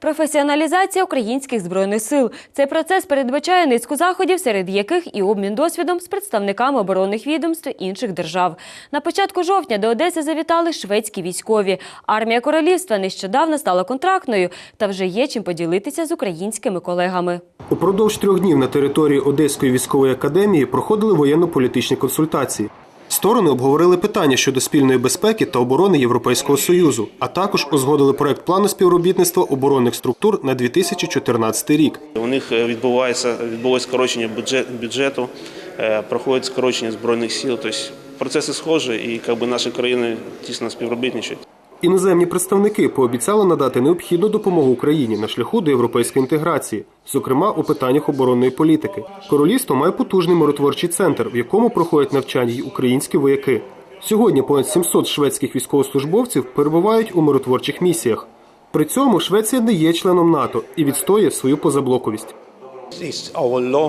Професіоналізація українських збройних сил. Цей процес передбачає низку заходів, серед яких і обмін досвідом з представниками оборонних відомств інших держав. На початку жовтня до Одеси завітали шведські військові. Армія королівства нещодавно стала контрактною та вже є чим поділитися з українськими колегами. Упродовж трьох днів на території Одеської військової академії проходили воєнно-політичні консультації. Сторони обговорили питання щодо спільної безпеки та оборони Європейського союзу, а також узгодили проект плану співробітництва оборонних структур на 2014 рік. У них е, відбувається відбулося скорочення бюджету, е, проходить скорочення збройних сил. Тобто процеси схожі, і якби наші країни тісно співробітничають. Іноземні представники пообіцяли надати необхідну допомогу Україні на шляху до європейської інтеграції, зокрема у питаннях оборонної політики. Королівство має потужний миротворчий центр, в якому проходять навчання й українські вояки. Сьогодні понад 700 шведських військовослужбовців перебувають у миротворчих місіях. При цьому Швеція не є членом НАТО і відстоює свою позаблоковість.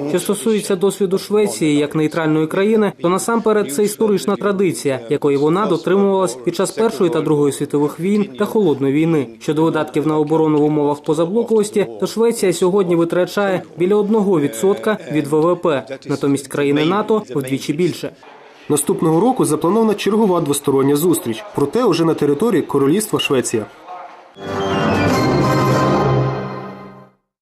Що стосується досвіду Швеції як нейтральної країни, то насамперед це історична традиція, якої вона дотримувалась під час першої та другої світових війн та холодної війни. Щодо видатків на оборону в умовах позаблоковості, то Швеція сьогодні витрачає біля 1% від ВВП, натомість країни НАТО вдвічі більше. Наступного року запланована чергова двостороння зустріч, проте уже на території Королівства Швеція.